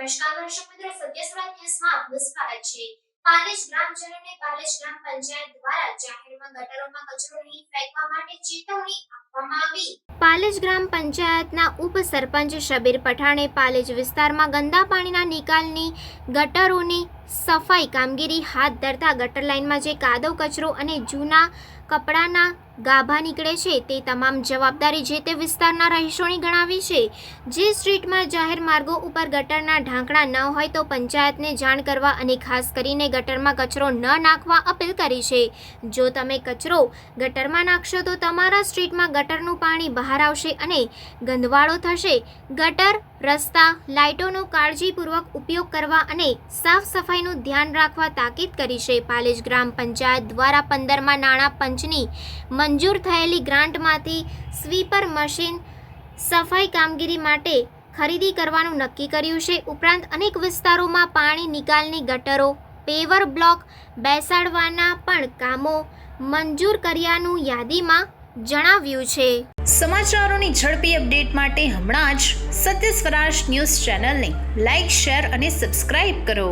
ન્યૂઝમાં આપનું સ્વાગત છે પાલેજ ગ્રામજનોને ગ્રામ પંચાયત દ્વારા જાહેરમાં ગટરોમાં કચરો નહીં ફેંકવા માટે ચેતવણી આપવામાં આવી પાલેજ ગ્રામ પંચાયતના ઉપસરપંચ શબીર પઠાણે પાલેજ વિસ્તારમાં ગંદા પાણીના નિકાલની, ગટરોની સફાઈ કામગીરી હાથ ધરતા ગટર લાઇનમાં જે કાદવ, કચરો અને જૂના કપડાના ગાભા નીકળે છે તે તમામ જવાબદારી જે તે વિસ્તારના રહીશોની ગણાવી છે. જે સ્ટ્રીટમાં જાહેર માર્ગો ઉપર ગટરના ઢાંકણા ન હોય તો પંચાયતને જાણ કરવા અને ખાસ કરીને ગટરમાં કચરો ન નાખવા અપીલ કરી છે. જો તમે કચરો ગટરમાં નાખશો તો તમારા સ્ટ્રીટમાં ગટરનું પાણી બહાર આવશે અને ગંદવાળો થશે. ગટર, રસ્તા, લાઇટોનો કાળજીપૂર્વક ઉપયોગ કરવા અને સાફ સફાઈનું ધ્યાન રાખવા તાકીદ કરી છે. પાલેજ ગ્રામ પંચાયત દ્વારા પંદરમાં નાણાં પંચની મંજૂર થયેલી ગ્રાન્ટમાંથી સ્વીપર મશીન સફાઈ કામગીરી માટે ખરીદી કરવાનું નક્કી કર્યું છે. ઉપરાંત અનેક વિસ્તારોમાં પાણી નિકાલની ગટરો, પેવર બ્લોક બેસાડવાના પણ કામો મંજૂર કર્યાનું યાદીમાં જણાવ્યું છે. સમાચારોની ઝડપી અપડેટ માટે હમણાં જ સત્ય સ્વરાજ ન્યૂઝ ચેનલને લાઇક શેર અને સબસ્ક્રાઇબ કરો.